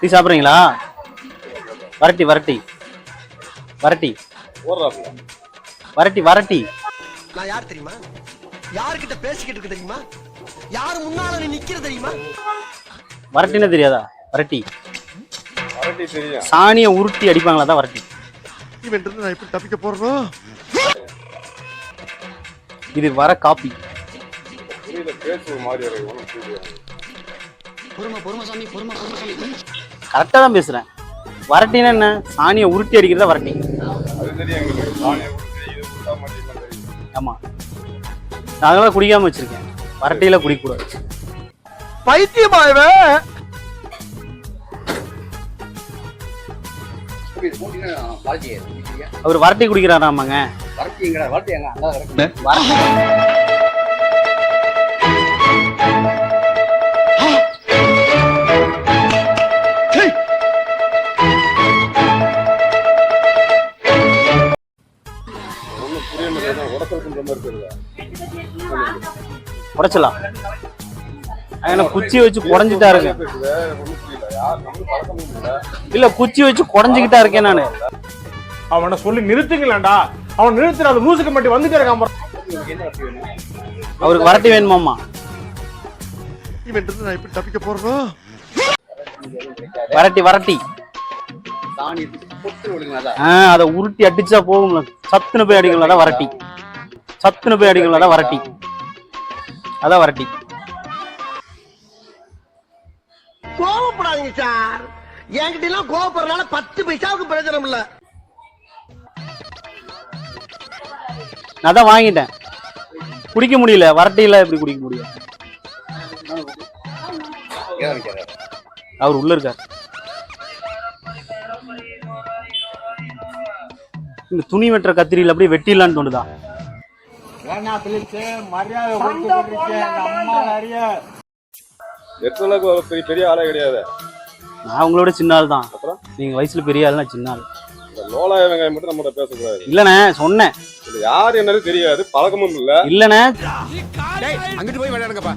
Tea சாப்பிட்றீங்களா? வரட்டி வரட்டி. வரட்டி. வரட்டி வரட்டி. நான் யார் தெரியுமா? யார்கிட்ட பேசிக்கிட்டு இருக்கு தெரியுமா? யார் முன்னால நீ நிக்கிற தெரியுமா? வரட்டின்னு தெரியாதா? வரட்டி. சாணியை உருட்டி அடிப்பாங்களா தான் வரட்டி. இவன் நான் எப்படி தப்பிக்க போறோம் இது வர காப்பி. பொறுமை பொறுமை சாமி பொறுமை பொறுமை சாமி. கரெக்டாக தான் பேசுகிறேன் வரட்டின்னா என்ன? சாணியை உருட்டி அடிக்கிறதா வரட்டி? ஆமாம் நான் அதனால குடிக்காம வச்சிருக்கேன். வரட்டியில் குடிக்கக்கூடாது பைத்தியமா இவன் அவர் வரட்டி குடிக்கிறாராமாங்க. வரட்டி புரிய மாட்டேங்குது உடைச்சலாம் எனக்கு குச்சி வச்சு குடஞ்சிட்டா பழக்கமும் இல்லை இல்ல குச்சி வச்சு குடஞ்சிக்கிட்டா இருக்கேன் நானு. அவனை சொல்லி நிறுத்துங்களேன்டா. அவன் நிறுத்துற அந்த லூசுக்கு மட்டும் வந்துட்டே இருக்கான். அவருக்கு வரட்டி வேணுமாமா இவன் நான் எப்படி தப்பிக்க போறோம் வரட்டி வரட்டி. அதை உருட்டி அடிச்சா போகும்ல. சத்துன்னு போய் அடிக்கலாம்டா வரட்டி. சத்துன்னு போய் அடிக்கலாம்டா வரட்டி. அதான் வரட்டி. கோவப்படாதீங்க சார். என்கிட்ட எல்லாம் கோவப்படுறதுனால பத்து பைசாவுக்கு பிரயோஜனம் இல்ல. நான் தான் வாங்கிட்டேன். குடிக்க முடியல வரட்டியில எப்படி குடிக்க முடியும்? அவர் உள்ள இருக்கார். இந்த துணி வெட்டுற கத்திரியில் அப்படியே வெட்டிடலான்னு தோணுதா? பெரிய பெரிய ஆளே கிடையாது. நான் உங்களோட சின்ன ஆள் தான். அப்புறம்? நீங்க வயசுல பெரிய ஆள்னா சின்ன ஆள். இந்த லோலாய வெங்காயம் மட்டும் நம்மகிட்ட பேசக்கூடாது. இல்லண்ணே சொன்னேன். இது யார் என்னன்னு தெரியாது பழக்கமும் இல்ல. இல்லண்ணே. அங்கிட்டு போய் விளையாடுங்கப்பா.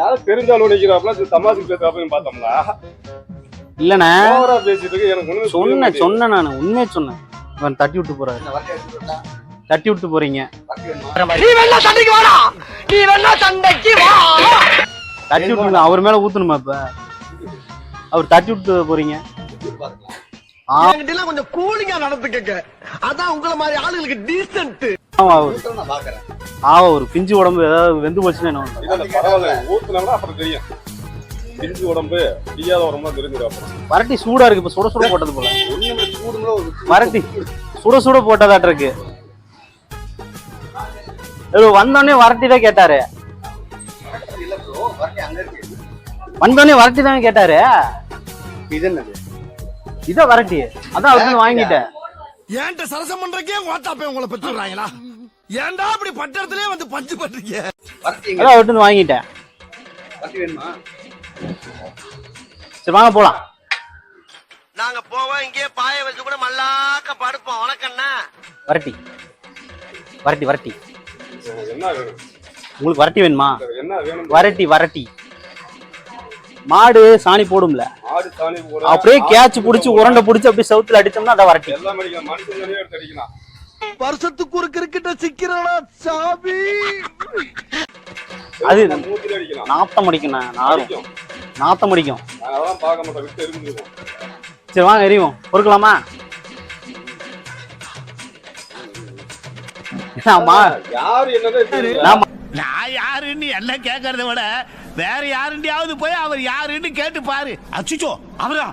யாரும் தெரிஞ்சாலும் நிக்கிறாப்ல தமாசுக்கு பேசுறாப்லன்னு பார்த்தோம்னா இல்லண்ணே. பேசிட்டு எனக்கு சொன்னேன். சொன்னேன் நான் உண்மையை சொன்னேன். இவன் தட்டி விட்டு போறாரு. தட்டி விட்டு போறீங்க. நீ வேணா சண்டைக்கு வாடா. நீ வேணா சண்டைக்கு வா. தட்டி விட்டு அவர் மேல ஊத்தணுமா இப்ப? அவர் தட்டி விட்டு போறீங்க. கொஞ்சம் கூலிங்கா நடந்துக்கங்க. அதான் உங்கள மாதிரி ஆளுங்களுக்கு டீசென்ட் ஆமா அவர். ஆவா ஒரு பிஞ்சு உடம்பு ஏதாவது வெந்து போச்சுன்னா என்ன பிஞ்சு உடம்பு தெரியாத உடம்புலாம் தெரிஞ்சிடும் அப்புறம் வரட்டி சூடா இருக்கு இப்ப சுட சுட போட்டது போல. ஒண்ணுமே சூடுங்களோ ஒரு வரட்டி சுட சுட போட்டதாட்ட இருக்கு. இது வந்தோடனே வரட்டி தான் கேட்டாரு. வந்தோடனே வரட்டி தான் கேட்டாரு. இதான் வரட்டி. அதான் அவருக்கு வாங்கிட்டேன். ஏன்ட்ட சரசம் பண்றக்கே ஓட்டாப்பே உங்களை பெற்றுறாங்களா ஏன்டா அப்படி பட்டத்திலே வந்து பஞ்சு பண்றீங்க? அதான் அவர்கிட்ட வாங்கிட்டேன். சரி வாங்க போலாம். நாங்க போவோம் இங்கே பாய வச்சு கூட மல்லாக்க படுப்போம். உனக்கண்ணா வரட்டி. வரட்டி வரட்டி. எனக்கு என்ன வேணும்? உங்களுக்கு வரட்டி வேணுமா? என்ன வேணும்? வரட்டி வரட்டி. மாடு சாணி போடும்ல. ஆடு சாணி போட அப்படியே கேட்ச் புடிச்சு உருண்டை புடிச்சு அப்படியே சவுத்துல அடிச்சோம்னா அதான் வரட்டி. வருஷத்துக்கு ஒரு கிரிக்கெட்ட சிக்கிறடா சாமி? அது நாத்தம் அடிக்கும் நான் நாரும். நாத்தம் அடிக்கும் சரி வாங்க எரியும் பொறுக்கலாமா? ஆமா. நான் யாருன்னு என்ன கேட்கறத விட வேற யாருண்டியாவது போய் அவர் யாருன்னு கேட்டு பாரு. அச்சுச்சோ அவரா?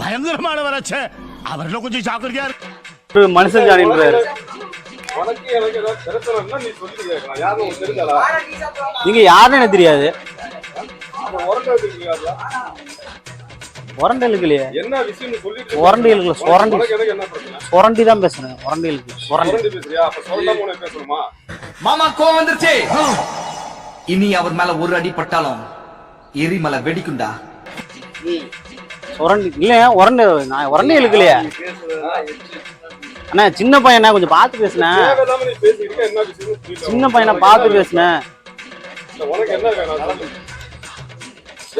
பயங்கரமானவராச்சே அவர்ல கொஞ்சம் ஜாக்கிரதையா இரு. ஒரு மனுஷன் ஜானின்றாரு நீங்க யாருன்னு எனக்கு தெரியாது. உரண்டை உரண்டை இழுக்கலையே. என்ன விஷயம்னு சொல்லிட்டு உரண்டை இழுக்கல சுரண்டி சுரண்டி தான் பேசுறேன் உரண்டை இழுக்கல சுரண்டி சுரண்டி பேசுறியா? அப்ப சொல்லாம உனக்கு பேசணுமா? மாமா கோவம் வந்துருச்சு. இனி அவர் மேல ஒரு அடி பட்டாலும் எரிமலை வெடிக்குண்டா சுரண்டி இல்ல உரண்டை நான் உரண்டை இழுக்கலையே. அண்ணா சின்ன பையனா கொஞ்சம் பார்த்து பேசுனேன். சின்ன பையனை பார்த்து பேசுனேன்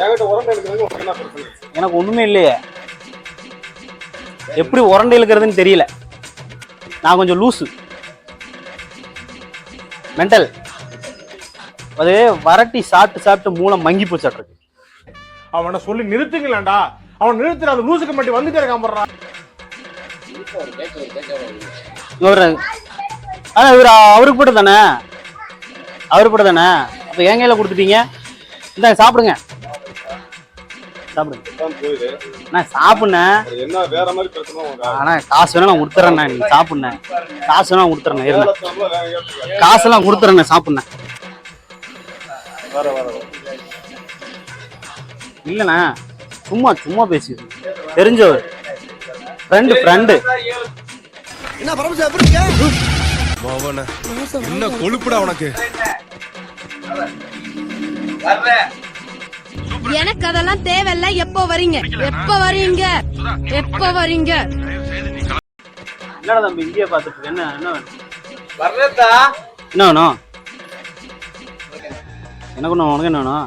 என்கிட்ட உரண்டை எடுக்கிறது உனக்கு என்ன பிரச்சனை? எனக்கு ஒண்ணுமே இல்லையே. எப்படி உரண்டை இழுக்கிறதுன்னு தெரியல. நான் கொஞ்சம் லூசு. மென்டல் அது வரட்டி சாப்பிட்டு சாப்பிட்டு மூளை மங்கி போச்சாட்ருக்கு அவனை சொல்லி நிறுத்துங்களேன்டா. அவன் நிறுத்துற அந்த லூசுக்கு மட்டும் வந்துட்டே இருக்கான் போடுறான் இவர் ஆனா இவர் அவருக்கு போட்டு தானே? அவருக்கு போட்டு தானே? அப்ப என் கையில கொடுத்துட்டீங்க. இந்தாங்க சாப்பிடுங்க. சாப்பிடுங்க நான் சாப்பிடுனேன் என்ன வேற மாதிரி பிரச்சனை உனக்கு? ஆனா காசு வேணா நான் கொடுத்துறேண்ணே நீங்க சாப்பிடுனேன் காசு வேணா கொடுத்துறேன் இருங்க. காசெல்லாம் கொடுத்துறேண்ணே சாப்பிடுனேன். இல்லைண்ணே சும்மா சும்மா பேசிடு. தெரிஞ்சவர். ஃப்ரெண்டு ஃப்ரெண்டு என்ன பரமசா எப்படி இருக்க என்ன கொழுப்புடா உனக்கு. எனக்கு அதெல்லாம் தேவையில்ல. எப்போ வரீங்க? எப்ப வரீங்க? எப்ப வரீங்க? என்னடா தம்பி இங்கேயே பார்த்துட்டு? என்ன என்ன? வேணும் என்ன வேணும்? எனக்கு ஒன்று உனக்கு என்ன வேணும்?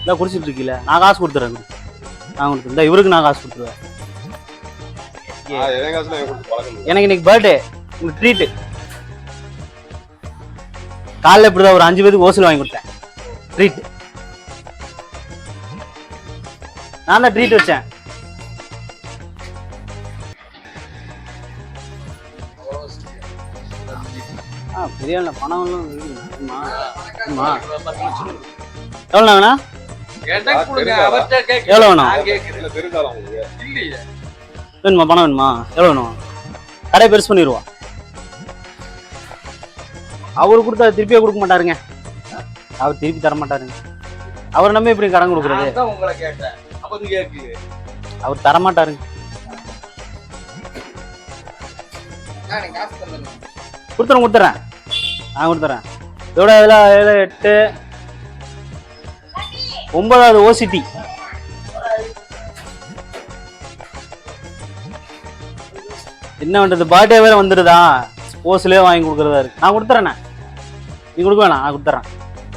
இல்லை குடிச்சிட்டு இருக்கீல. நான் காசு கொடுத்துறேன். குடி. நான் கொடுத்துருந்தா இந்த இவருக்கு நான் காசு கொடுத்துருவேன். எனக்கு இன்னைக்கு பர்த்டே உங்களுக்கு ட்ரீட்டு காலைல இப்படிதான் ஒரு அஞ்சு பேருக்கு ஓசல் வாங்கி கொடுத்தேன். ட்ரீட் நான் தான் ட்ரீட் வச்சேன். ஆ பெரிய பணம். எவ்வளோ வேணா எவ்வளோ வேணும்? பணம் வேணுமா? எவ்வளோ வேணும்? கடை பெருசு பண்ணிடுவோம் அவர் கொடுத்தா திருப்பியே கொடுக்க மாட்டாருங்க. அவர் திருப்பி தர மாட்டாருங்க அவர் நம்பி எப்படி கடன் கொடுக்குறது? அவர் தர மாட்டாருங்க கொடுத்துறேன் கொடுத்துறேன். நான் கொடுத்துறேன். இதோட இதில் ஏழு எட்டு ஒன்பதாவது ஓசிடி என்ன பண்றது? பர்த்டே வேற வந்துடுதா? ஸ்போர்ட்ஸ்லயே வாங்கி கொடுக்குறதா இருக்கு. நான் கொடுத்துறேண்ணே. நீ கொடுக்க வேணாம் நான் கொடுத்துறேன்.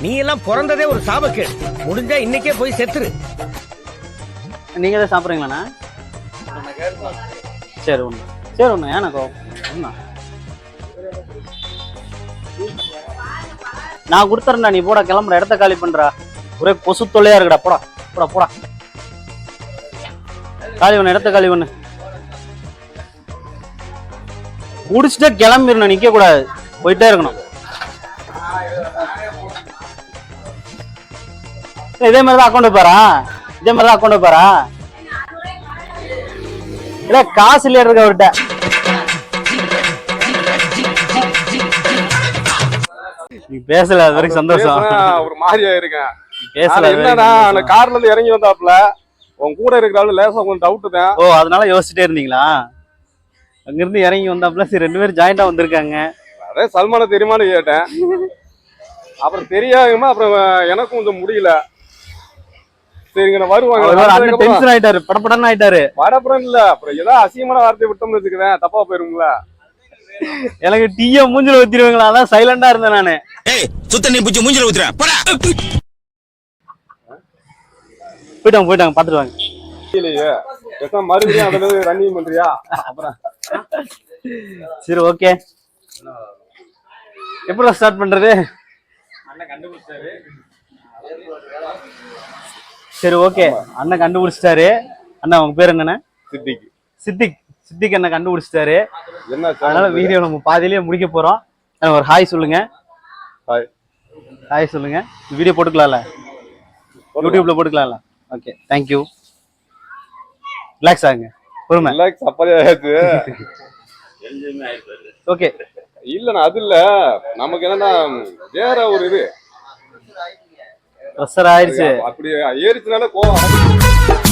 நீ எல்லாம் பிறந்ததே ஒரு சாபக்கேடு. முடிஞ்சா இன்னைக்கே போய் செத்துரு. நீங்க தான் சாப்பிட்றீங்களாண்ணா? சரி ஒன்று சரி ஒன்று ஏன்னா ஒன்றா நான் கொடுத்துறேன்டா நீ போடா கிளம்புற இடத்த காலி பண்றா. ஒரே கொசு தொல்லையா இருக்குடா. போடா போடா போடா. காலி பண்ணு இடத்த காலி பண்ணு. குடிச்சிட்டா கிளம்பிடணும் நிற்க கூடாது. போயிட்டே இருக்கணும். இதே மாதிரி தான் அக்கௌண்ட் வைப்பாரா? இதே மாதிரி தான் அக்கௌண்ட் வைப்பாரா இல்ல காசு இல்லையா இருக்கு அவர்கிட்ட? நீ பேசல அது வரைக்கும் சந்தோஷம். ஒரு மாதிரியா இருக்கேன் பேசல என்னன்னா அந்த. கார்ல இருந்து இறங்கி வந்தாப்புல உன் கூட இருக்கிறாள் லேசா கொஞ்சம் டவுட் தான் ஓ அதனால யோசிச்சுட்டே இருந்தீங்களா? அங்கிருந்து இறங்கி வந்தாப்புல சரி ரெண்டு பேரும் ஜாயிண்டா வந்திருக்காங்க. அதே சல்மான தெரியுமான்னு கேட்டேன். அப்புறம் தெரியாம அப்புறம் எனக்கும் கொஞ்சம் முடியல. சரிங்க நான் வருவாங்க. அண்ணன் டென்ஷன் ஆயிட்டாரு. படபடன்னு ஆயிட்டாரு. வடப்புறம் இல்ல. அப்புறம் ஏதாவது அசிங்கமான வார்த்தை விட்டோம்னு வச்சுக்கிறேன். தப்பா போயிருங்களா எனக்கு டீய மூஞ்சில ஊத்திடுவாங்களா? அதான் சைலண்டா இருந்தேன் நானு. ஏய் சுத்த நீ பிடிச்சி மூஞ்சில ஊத்துறேன் போடா. போயிட்டாங்க போயிட்டாங்க பாத்துட்டு வாங்க. இல்லையே. மறுபடியும் அதுல ரன்னிங் பண்றியா? அப்புறம். சரி ஓகே எப்படி ஸ்டார்ட் பண்றது? சரி ஓகே அண்ணன் கண்டுபிடிச்சிட்டாரு. அண்ணா உங்க பேர் என்னண்ணே? சித்திக்கு சித்திக். சித்திக் அண்ணன் கண்டுபிடிச்சிட்டாரு. என்ன அதனால வீடியோ நம்ம பாதியிலேயே முடிக்க போறோம். ஒரு ஹாய் சொல்லுங்க. Hi. ஹாய் சொல்லுங்க. வீடியோ போட்டுக்கலாம்ல? யூடியூப்ல போட்டுக்கலாம்ல? ஓகே தேங்க்யூ ரிலாக்ஸ் ஆகுங்க. பொறுமை. ரிலாக்ஸ் ஆயிடுச்சு ஓகே இல்லண்ணா அது இல்ல. நமக்கு என்னன்னா வேற ஒரு இது. ப்ரெஷர் ஆயிடுச்சு. அப்படி ஏறிச்சுனால கோவம்.